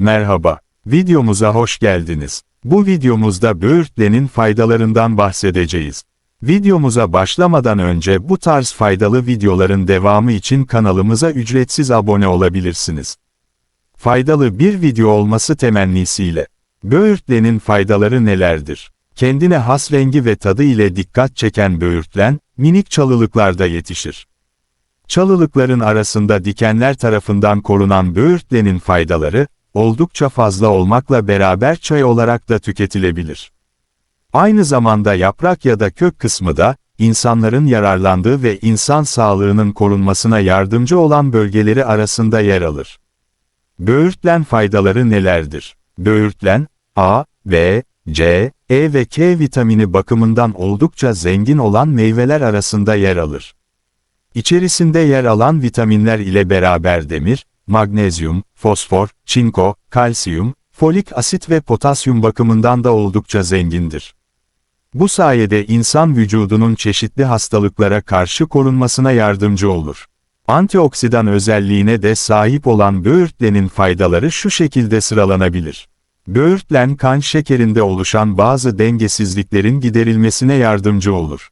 Merhaba, videomuza hoş geldiniz. Bu videomuzda böğürtlenin faydalarından bahsedeceğiz. Videomuza başlamadan önce bu tarz faydalı videoların devamı için kanalımıza ücretsiz abone olabilirsiniz. Faydalı bir video olması temennisiyle. Böğürtlenin faydaları nelerdir? Kendine has rengi ve tadı ile dikkat çeken böğürtlen, minik çalılıklarda yetişir. Çalılıkların arasında dikenler tarafından korunan böğürtlenin faydaları, oldukça fazla olmakla beraber çay olarak da tüketilebilir. Aynı zamanda yaprak ya da kök kısmı da, insanların yararlandığı ve insan sağlığının korunmasına yardımcı olan bölgeleri arasında yer alır. Böğürtlen faydaları nelerdir? Böğürtlen, A, B, C, E ve K vitamini bakımından oldukça zengin olan meyveler arasında yer alır. İçerisinde yer alan vitaminler ile beraber demir, magnezyum, fosfor, çinko, kalsiyum, folik asit ve potasyum bakımından da oldukça zengindir. Bu sayede insan vücudunun çeşitli hastalıklara karşı korunmasına yardımcı olur. Antioksidan özelliğine de sahip olan böğürtlenin faydaları şu şekilde sıralanabilir. Böğürtlen kan şekerinde oluşan bazı dengesizliklerin giderilmesine yardımcı olur.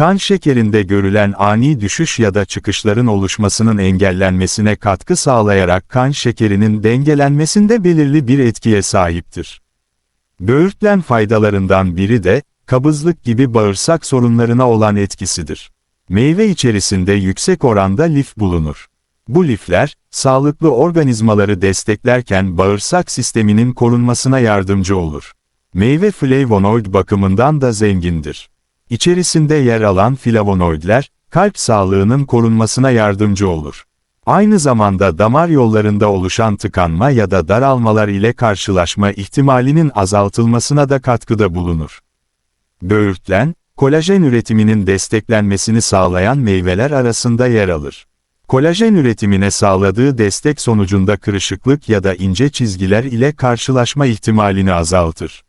Kan şekerinde görülen ani düşüş ya da çıkışların oluşmasının engellenmesine katkı sağlayarak kan şekerinin dengelenmesinde belirli bir etkiye sahiptir. Böğürtlen faydalarından biri de, kabızlık gibi bağırsak sorunlarına olan etkisidir. Meyve içerisinde yüksek oranda lif bulunur. Bu lifler, sağlıklı organizmaları desteklerken bağırsak sisteminin korunmasına yardımcı olur. Meyve flavonoid bakımından da zengindir. İçerisinde yer alan flavonoidler, kalp sağlığının korunmasına yardımcı olur. Aynı zamanda damar yollarında oluşan tıkanma ya da daralmalar ile karşılaşma ihtimalinin azaltılmasına da katkıda bulunur. Böğürtlen, kolajen üretiminin desteklenmesini sağlayan meyveler arasında yer alır. Kolajen üretimine sağladığı destek sonucunda kırışıklık ya da ince çizgiler ile karşılaşma ihtimalini azaltır.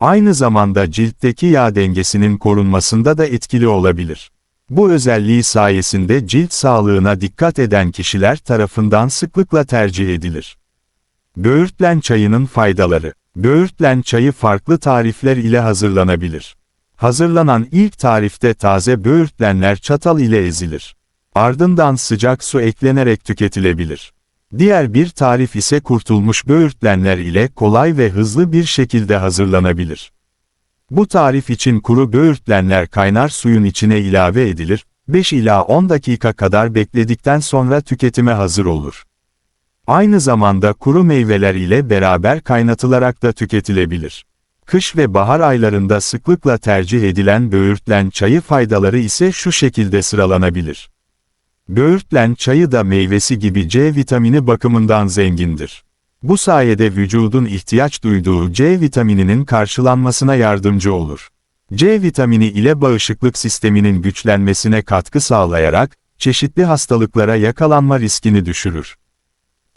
Aynı zamanda ciltteki yağ dengesinin korunmasında da etkili olabilir. Bu özelliği sayesinde cilt sağlığına dikkat eden kişiler tarafından sıklıkla tercih edilir. Böğürtlen çayının faydaları Böğürtlen çayı farklı tarifler ile hazırlanabilir. Hazırlanan ilk tarifte taze böğürtlenler çatal ile ezilir. Ardından sıcak su eklenerek tüketilebilir. Diğer bir tarif ise kurtulmuş böğürtlenler ile kolay ve hızlı bir şekilde hazırlanabilir. Bu tarif için kuru böğürtlenler kaynar suyun içine ilave edilir, 5 ila 10 dakika kadar bekledikten sonra tüketime hazır olur. Aynı zamanda kuru meyveler ile beraber kaynatılarak da tüketilebilir. Kış ve bahar aylarında sıklıkla tercih edilen böğürtlen çayı faydaları ise şu şekilde sıralanabilir. Böğürtlen çayı da meyvesi gibi C vitamini bakımından zengindir. Bu sayede vücudun ihtiyaç duyduğu C vitamininin karşılanmasına yardımcı olur. C vitamini ile bağışıklık sisteminin güçlenmesine katkı sağlayarak, çeşitli hastalıklara yakalanma riskini düşürür.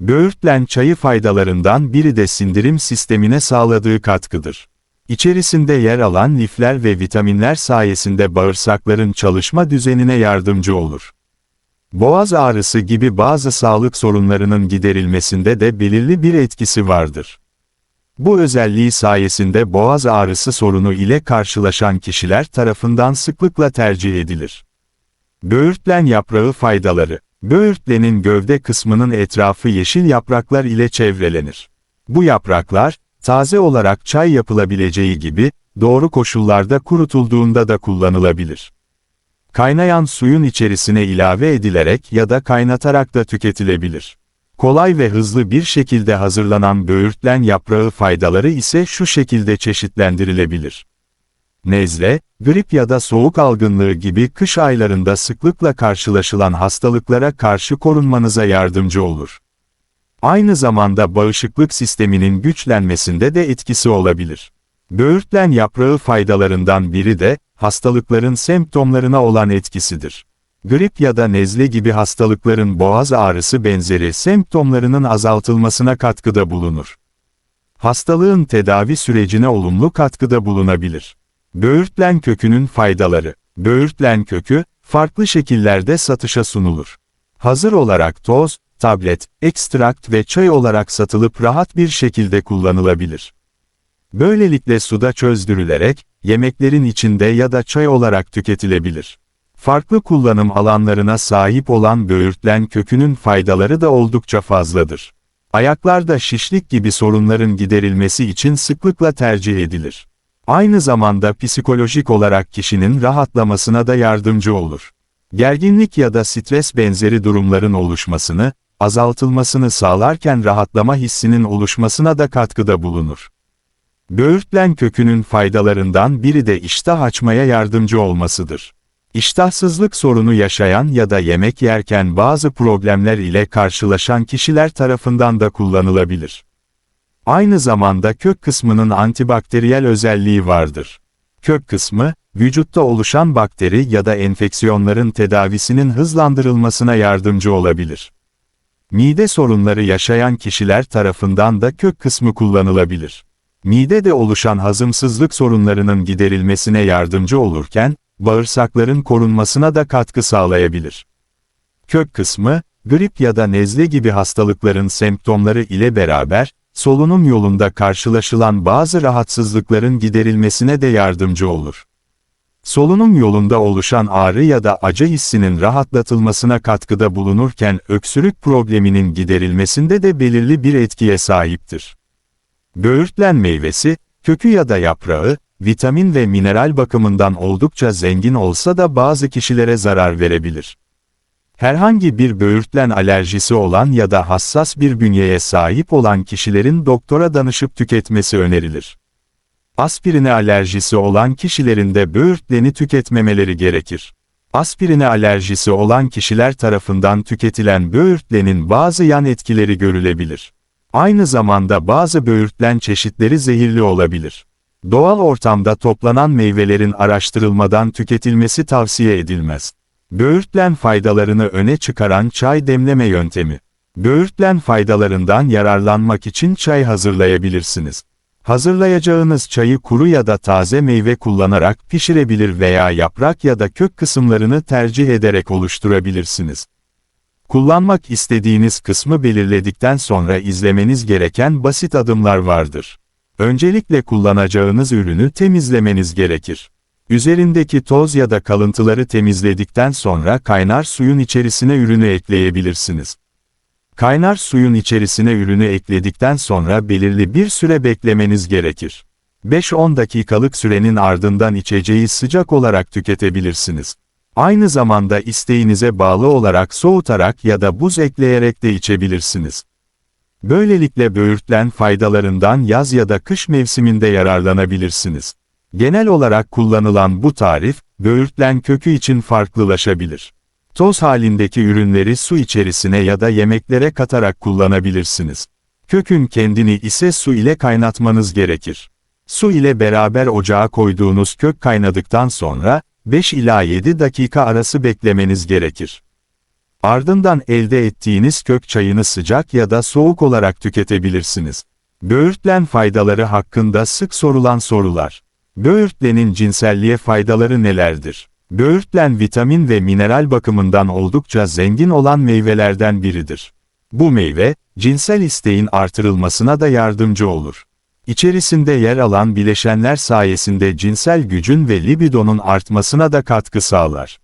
Böğürtlen çayı faydalarından biri de sindirim sistemine sağladığı katkıdır. İçerisinde yer alan lifler ve vitaminler sayesinde bağırsakların çalışma düzenine yardımcı olur. Boğaz ağrısı gibi bazı sağlık sorunlarının giderilmesinde de belirli bir etkisi vardır. Bu özelliği sayesinde boğaz ağrısı sorunu ile karşılaşan kişiler tarafından sıklıkla tercih edilir. Böğürtlen yaprağı faydaları Böğürtlenin gövde kısmının etrafı yeşil yapraklar ile çevrelenir. Bu yapraklar, taze olarak çay yapılabileceği gibi, doğru koşullarda kurutulduğunda da kullanılabilir. Kaynayan suyun içerisine ilave edilerek ya da kaynatarak da tüketilebilir. Kolay ve hızlı bir şekilde hazırlanan böğürtlen yaprağı faydaları ise şu şekilde çeşitlendirilebilir. Nezle, grip ya da soğuk algınlığı gibi kış aylarında sıklıkla karşılaşılan hastalıklara karşı korunmanıza yardımcı olur. Aynı zamanda bağışıklık sisteminin güçlenmesinde de etkisi olabilir. Böğürtlen yaprağı faydalarından biri de, hastalıkların semptomlarına olan etkisidir. Grip ya da nezle gibi hastalıkların boğaz ağrısı benzeri semptomlarının azaltılmasına katkıda bulunur. Hastalığın tedavi sürecine olumlu katkıda bulunabilir. Böğürtlen kökünün faydaları. Böğürtlen kökü, farklı şekillerde satışa sunulur. Hazır olarak toz, tablet, ekstrakt ve çay olarak satılıp rahat bir şekilde kullanılabilir. Böylelikle suda çözdürülerek, yemeklerin içinde ya da çay olarak tüketilebilir. Farklı kullanım alanlarına sahip olan böğürtlen kökünün faydaları da oldukça fazladır. Ayaklarda şişlik gibi sorunların giderilmesi için sıklıkla tercih edilir. Aynı zamanda psikolojik olarak kişinin rahatlamasına da yardımcı olur. Gerginlik ya da stres benzeri durumların oluşmasını, azaltılmasını sağlarken rahatlama hissinin oluşmasına da katkıda bulunur. Böğürtlen kökünün faydalarından biri de iştah açmaya yardımcı olmasıdır. İştahsızlık sorunu yaşayan ya da yemek yerken bazı problemler ile karşılaşan kişiler tarafından da kullanılabilir. Aynı zamanda kök kısmının antibakteriyel özelliği vardır. Kök kısmı, vücutta oluşan bakteri ya da enfeksiyonların tedavisinin hızlandırılmasına yardımcı olabilir. Mide sorunları yaşayan kişiler tarafından da kök kısmı kullanılabilir. Midede oluşan hazımsızlık sorunlarının giderilmesine yardımcı olurken, bağırsakların korunmasına da katkı sağlayabilir. Kök kısmı, grip ya da nezle gibi hastalıkların semptomları ile beraber, solunum yolunda karşılaşılan bazı rahatsızlıkların giderilmesine de yardımcı olur. Solunum yolunda oluşan ağrı ya da acı hissinin rahatlatılmasına katkıda bulunurken öksürük probleminin giderilmesinde de belirli bir etkiye sahiptir. Böğürtlen meyvesi, kökü ya da yaprağı, vitamin ve mineral bakımından oldukça zengin olsa da bazı kişilere zarar verebilir. Herhangi bir böğürtlen alerjisi olan ya da hassas bir bünyeye sahip olan kişilerin doktora danışıp tüketmesi önerilir. Aspirine alerjisi olan kişilerin de böğürtleni tüketmemeleri gerekir. Aspirine alerjisi olan kişiler tarafından tüketilen böğürtlenin bazı yan etkileri görülebilir. Aynı zamanda bazı böğürtlen çeşitleri zehirli olabilir. Doğal ortamda toplanan meyvelerin araştırılmadan tüketilmesi tavsiye edilmez. Böğürtlen faydalarını öne çıkaran çay demleme yöntemi. Böğürtlen faydalarından yararlanmak için çay hazırlayabilirsiniz. Hazırlayacağınız çayı kuru ya da taze meyve kullanarak pişirebilir veya yaprak ya da kök kısımlarını tercih ederek oluşturabilirsiniz. Kullanmak istediğiniz kısmı belirledikten sonra izlemeniz gereken basit adımlar vardır. Öncelikle kullanacağınız ürünü temizlemeniz gerekir. Üzerindeki toz ya da kalıntıları temizledikten sonra kaynar suyun içerisine ürünü ekleyebilirsiniz. Kaynar suyun içerisine ürünü ekledikten sonra belirli bir süre beklemeniz gerekir. 5-10 dakikalık sürenin ardından içeceği sıcak olarak tüketebilirsiniz. Aynı zamanda isteğinize bağlı olarak soğutarak ya da buz ekleyerek de içebilirsiniz. Böylelikle böğürtlen faydalarından yaz ya da kış mevsiminde yararlanabilirsiniz. Genel olarak kullanılan bu tarif, böğürtlen kökü için farklılaşabilir. Toz halindeki ürünleri su içerisine ya da yemeklere katarak kullanabilirsiniz. Kökün kendini ise su ile kaynatmanız gerekir. Su ile beraber ocağa koyduğunuz kök kaynadıktan sonra, 5 ila 7 dakika arası beklemeniz gerekir. Ardından elde ettiğiniz kök çayını sıcak ya da soğuk olarak tüketebilirsiniz. Böğürtlen faydaları hakkında sık sorulan sorular. Böğürtlenin cinselliğe faydaları nelerdir? Böğürtlen vitamin ve mineral bakımından oldukça zengin olan meyvelerden biridir. Bu meyve, cinsel isteğin artırılmasına da yardımcı olur. İçerisinde yer alan bileşenler sayesinde cinsel gücün ve libidonun artmasına da katkı sağlar.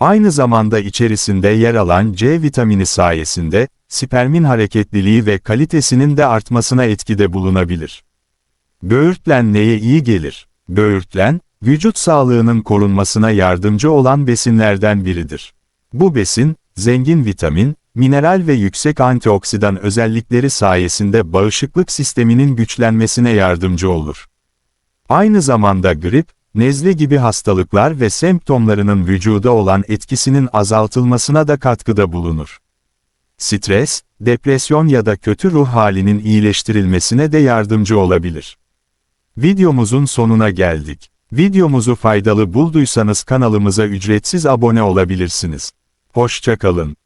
Aynı zamanda içerisinde yer alan C vitamini sayesinde, spermin hareketliliği ve kalitesinin de artmasına etkide bulunabilir. Böğürtlen neye iyi gelir? Böğürtlen, vücut sağlığının korunmasına yardımcı olan besinlerden biridir. Bu besin, zengin vitamin, mineral ve yüksek antioksidan özellikleri sayesinde bağışıklık sisteminin güçlenmesine yardımcı olur. Aynı zamanda grip, nezle gibi hastalıklar ve semptomlarının vücuda olan etkisinin azaltılmasına da katkıda bulunur. Stres, depresyon ya da kötü ruh halinin iyileştirilmesine de yardımcı olabilir. Videomuzun sonuna geldik. Videomuzu faydalı bulduysanız kanalımıza ücretsiz abone olabilirsiniz. Hoşçakalın.